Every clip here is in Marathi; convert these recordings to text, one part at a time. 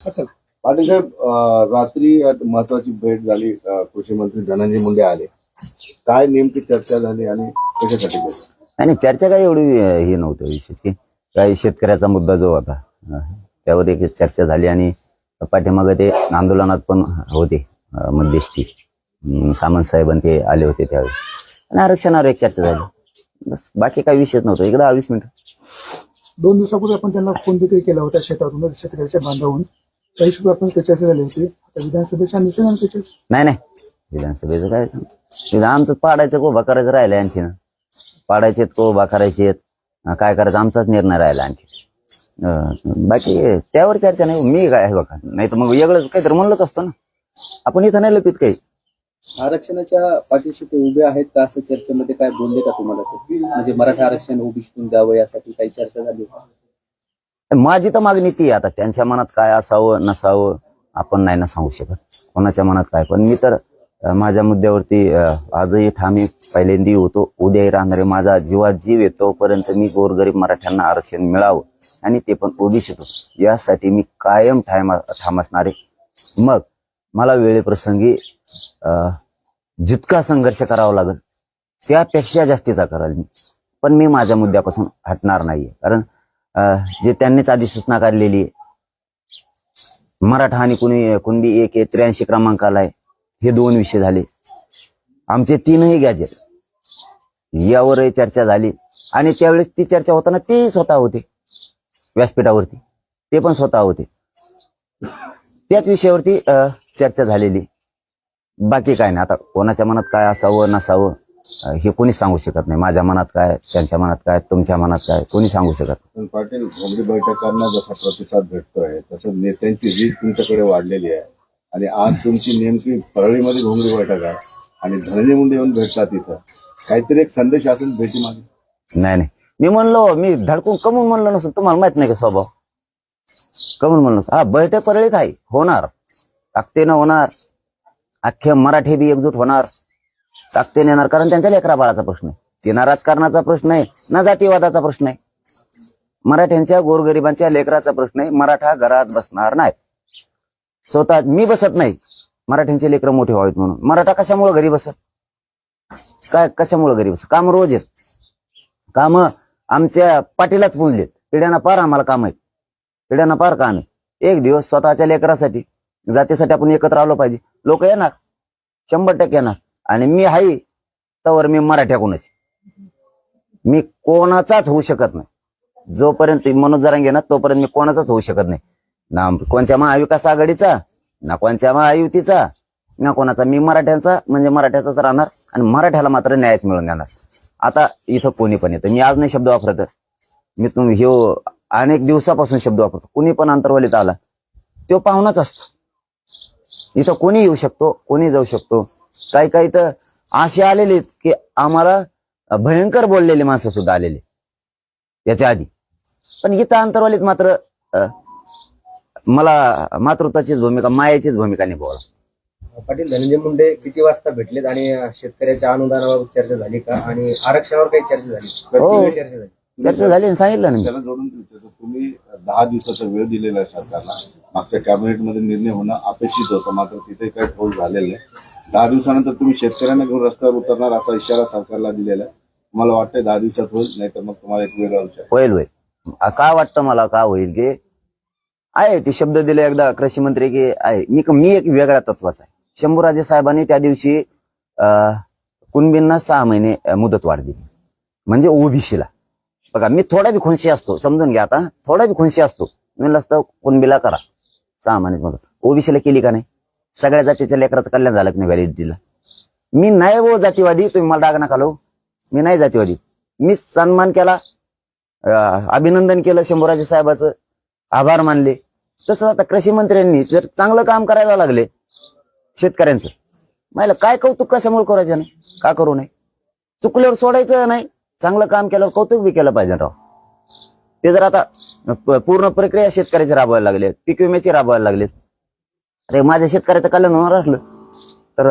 पाटील साहेब रात्री महत्वाची भेट झाली कृषी मंत्री धनंजय मुंडे आले. काय नेमकी चर्चा झाली आणि कशासाठी झाली? आणि चर्चा काही एवढी हे नव्हतं विशेष की काही शेतकऱ्याचा मुद्दा जो होता त्यावर एक चर्चा झाली आणि पाठीमागं ते आंदोलनात पण होते मध्यस्थी सामंत साहेब आणि ते आले होते त्यावेळी. आणि आरक्षणावर एक चर्चा झाली. बस बाकी काही विषयच नव्हतं. एकदा वीस मिनिटं. दोन दिवसापूर्वी आपण त्यांना फोन देखील केला होता शेतातून शेतकऱ्याच्या बांधावून त्या हिशोबात आपण त्याची चर्चा झाली होती आता विधानसभेच्या अनुषंगाने चर्चा नाही नाही. विधानसभेचं काय? विधान आमचं पाडायचं कोबा करायचं राहिलं आणखीन? पाडायचे कोबा करायचे अं, काय करायचं? आमचाच निर्णय राहिला आणखी अं, बाकी त्यावर चर्चा नाही. मी काय आहे बघा नाही तर मग वेगळंच काहीतरी म्हणलंच असतं ना. आपण इथं नाही लपित काही. आरक्षणाच्या पाठीशी ते उभे आहेत का असं चर्चेमध्ये काय बोलले का तुम्हाला ते? म्हणजे मराठा आरक्षण ओबीसीतून द्यावं यासाठी काही चर्चा झाली का? माझी तर मागणी ती आहे. आता त्यांच्या मनात काय असावं नसावं आपण नाही ना सांगू शकत. कोणाच्या मनात काय? पण मी तर माझ्या मुद्द्यावरती आजही ठामी पहिल्यांदी होतो. उद्याही राहणारे माझा जीवात जीव येतोपर्यंत मी गोरगरीब मराठ्यांना आरक्षण मिळावं आणि ते पण ओबीसीत यासाठी मी कायम ठाम ठाम असणारे मग मला वेळेप्रसंगी जितका संघर्ष करावा लागेल त्यापेक्षा जास्तीचा कराल मी. पण मी माझ्या मुद्द्यापासून हटणार नाहीये. कारण जे त्यांनीच आधी सूचना काढलेली आहे. मराठा आणि कुणी कुणबी एक आहे त्र्याऐंशी क्रमांकाला आहे. हे दोन विषय झाले. आमचे तीनही गॅजेट यावरही चर्चा झाली. आणि त्यावेळेस ती चर्चा होताना ते स्वतः होते. व्यासपीठावरती. ते पण स्वतः होते. त्याच विषयावरती अं, चर्चा झालेली. बाकी काय नाही. आता कोणाच्या मनात काय असावं नसावं हे कोणी सांगू शकत नाही. माझ्या मनात काय त्यांच्या मनात काय तुमच्या मनात काय कोणी सांगू शकत नाही. पण पाटील घोंगडी बैठकांना जसा प्रतिसाद भेटतोय तसं नेत्यांची रीत तुमच्याकडे वाढलेली आहे. आणि आज तुमची नेमकी परळीमध्ये घोंगडी बैठक आहे आणि धनंजय मुंडे येऊन भेटतात तिथं काहीतरी एक संदेश असेल भेटी मागे नाही नाही. मी म्हणलो मी धडकून कमून म्हणलं नसतं. तुम्हाला माहीत नाही का स्वभाव? कमून म्हणलं. हा बैठक परळीत आहे. होणार. ताकदीनं होणार. अख्खे मराठी बी एकजूट होणार. टाकते नेणार कारण त्यांच्या लेकरा बाळाचा प्रश्न आहे. ते ना राजकारणाचा प्रश्न आहे ना जातीवादाचा प्रश्न आहे. मराठ्यांच्या गोरगरिबांच्या लेकराचा प्रश्न आहे मराठा घरात बसणार नाही. स्वतः मी बसत नाही. मराठ्यांचे लेकरं मोठे व्हावेत म्हणून. मराठा कशामुळे घरी बसत? काय कशामुळे घरी बसत? काम रोज आहेत. काम आमच्या पाटीलाच पुंजलेत पिढ्यांना पार आम्हाला काम आहेत. पिढ्यांना पार काम आहे एक दिवस स्वतःच्या लेकरासाठी जातीसाठी आपण एकत्र आलो पाहिजे. लोक येणार. शंभर टक्के येणार. आणि मी आहे तवर मी मराठ्याकूनच मी कोणाचाच होऊ शकत नाही. जोपर्यंत मनोज जरांगे ना तोपर्यंत मी कोणाचाच होऊ शकत नाही. ना कोणत्या महाविकास आघाडीचा ना कोणत्या महायुतीचा ना कोणाचा. मी मराठ्यांचा म्हणजे मराठ्याचाच राहणार आणि मराठ्याला मात्र न्यायच मिळून देणार आता इथं कोणी पण येतं. मी आज नाही शब्द वापरत. मी तुम्ही हे अनेक दिवसापासून शब्द वापरतो. कुणी पण अंतर्वलीत आला तो पाहुणाच असतो. इथं कोणी येऊ शकतो कोणी जाऊ शकतो. काही काही तर असे आलेले की आम्हाला भयंकर बोललेली माणसं सुद्धा आलेली याच्या आधी. पण इथं अंतर्वलीत मात्र मला मातृत्वाचीच भूमिका मायाचीच भूमिका निभावला पाटील धनंजय मुंडे किती वाजता भेटलेत आणि शेतकऱ्याच्या अनुदानावर चर्चा झाली का? आणि आरक्षणावर काही चर्चा झाली? हो. चर्चा झाली? चर्चा झाली आणि सांगितलं ना त्याला जोडून तुम्ही दहा दिवसाचा वेळ दिलेला आहे सरकारला. मागच्या कॅबिनेटमध्ये निर्णय होणं अपेक्षित होतं मात्र तिथे काही ठोस झालेलं नाही. दहा दिवसानंतर तुम्ही शेतकऱ्यांना घेऊन रस्त्यावर उतरणार असा इशारा सरकारला दिलेला आहे. मला वाटतंय दहा दिवसात होईल नाही तर मग तुम्हाला एक वेळ होईल होईल. का काय वाटतं मला? का होईल की? आहे ते शब्द दिले एकदा कृषी मंत्री की आहे. मी मी एक वेगळ्या तत्वाचा आहे. शंभूराजे साहेबांनी त्या दिवशी अं, कुणबींना सहा महिने मुदत वाढ दिली. म्हणजे ओबीसीला. बघा मी थोडा बी खुनशी असतो समजून घ्या आता. थोडा बी खुनशी असतो. मी म्हणलं असतं कुणबीला करा. सहा महिने मुदत. ओबीसीला केली का नाही? सगळ्या जातीच्या लेकराचं कल्याण झालं की नाही व्हॅलिडिटीला मी नाही वो जातीवादी तुम्ही मला डाग नका लावू. मी नाही जातीवादी. मी सन्मान केला अभिनंदन केलं शंभूराजे साहेबाचं आभार मानले. तसंच आता कृषी मंत्र्यांनी जर चांगलं काम करायला लागले शेतकऱ्यांचं मला काय कौतुक कशामुळे करायचं नाही? का करू नये? चुकल्यावर सोडायचं नाही. चांगलं काम केल्यावर कौतुक बी केलं पाहिजे राव. ते जर आता पूर्ण प्रक्रिया शेतकऱ्याची राबवायला लागले पीक विम्याची राबवायला लागलेत अरे माझ्या शेतकऱ्याचं कल्याण होणार असलं तर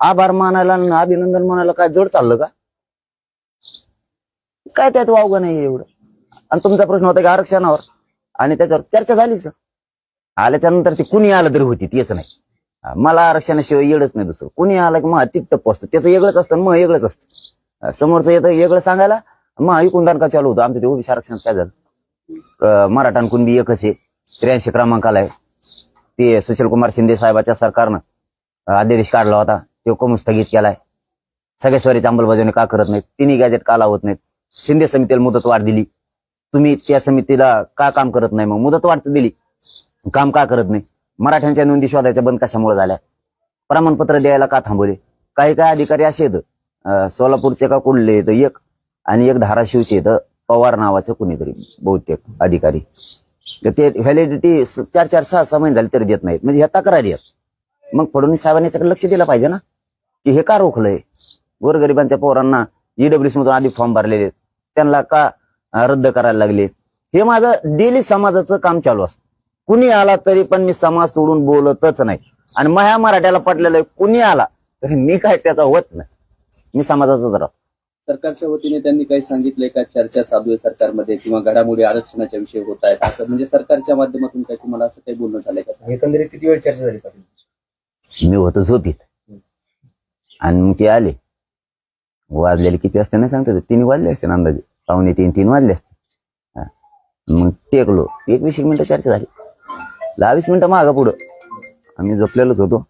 आभार मानायला आणि अभिनंदन मानायला काय जड चाललं का? काय त्यात वावगं नाही एवढं. आणि तुमचा प्रश्न होता की आरक्षणावर. आणि त्याच्यावर चर्चा झालीच. आल्याच्यानंतर ती कुणी आलं तरी होती तेच नाही. मला आरक्षणाशिवाय येडच नाही दुसरं. कुणी आलं की मग तिप्टप असतं त्याचं वेगळंच असतं मग वेगळंच असतं. समोरचं येतं वेगळं सांगायला मग ऐकून दान का चालू होतं. आमचं ते ओबीसी आरक्षण काय झालं? अं, मराठा कुणबी एकच आहे. त्र्याऐंशी क्रमांकाला आहे. ते सुशीलकुमार शिंदे साहेबाच्या सरकारनं अध्यादेश काढला होता. तो कमी स्थगित केलाय. सगळ्या स्वारीची अंमलबजावणी का करत नाहीत? तिन्ही गॅजेट का लावत नाहीत? शिंदे समितीला मुदत वाढ दिली. तुम्ही त्या समितीला का काम करत नाही? मग मुदत वाढ तर दिली. काम का करत नाही? मराठ्यांच्या नोंदी शोधायच्या बंद कशामुळे झाल्या? प्रमाणपत्र द्यायला का थांबवले? काही काही अधिकारी असे आहेत. सोलापूरचे का कुठले आहेत? एक आणि एक धाराशिवचे आहेत. पवार नावाचं कुणीतरी बहुतेक अधिकारी. तर ते व्हॅलिडिटी चार चार सहा सहा महिने झाले तरी देत नाहीत. म्हणजे ह्या तक्रारी आहेत. मग फडणवीस साहेबांनी याच्याकडे लक्ष दिलं पाहिजे ना? की हे का रोखलंय? गोरगरिबांच्या पोरांना ईडब्ल्यूएस मधून आधी फॉर्म भरलेले आहेत. त्यांना का रद्द करायला लागले? हे माझं डेली समाजाचं काम चालू असतं. कुणी आला तरी पण मी समाज सोडून बोलतच नाही. आणि माझ्या मराठ्याला पटलेलं आहे कुणी आला तरी मी काय त्याचा होत नाही. मी समाजाचाच राहतो. सरकारच्या वतीने त्यांनी काही सांगितलंय का चर्चा चालू आहे सरकारमध्ये किंवा घडामोडी आरक्षणाच्या विषयी होत आहेत. असं म्हणजे सरकारच्या माध्यमातून काही तुम्हाला असं काही बोलणं झालंय का? एकंदरीत किती वेळ चर्चा झाली पाटील मी होतो झोपीत. आणि मग ते आले. वाजलेले किती असते नाही सांगतात तीन वाजले असते ना अंदाजे. पावणे तीन तीन वाजले असते. मग टेकलो. एक वीस एक मिनिटं चर्चा झाली. दहा वीस मिनिटं मागा पुढं. आम्ही झोपलेलोच होतो.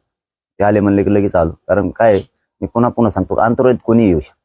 ते आले म्हणले की लगेच आलो. कारण काय मी पुन्हा पुन्हा सांगतो. आंतरोळीत कोणी येऊ शकतो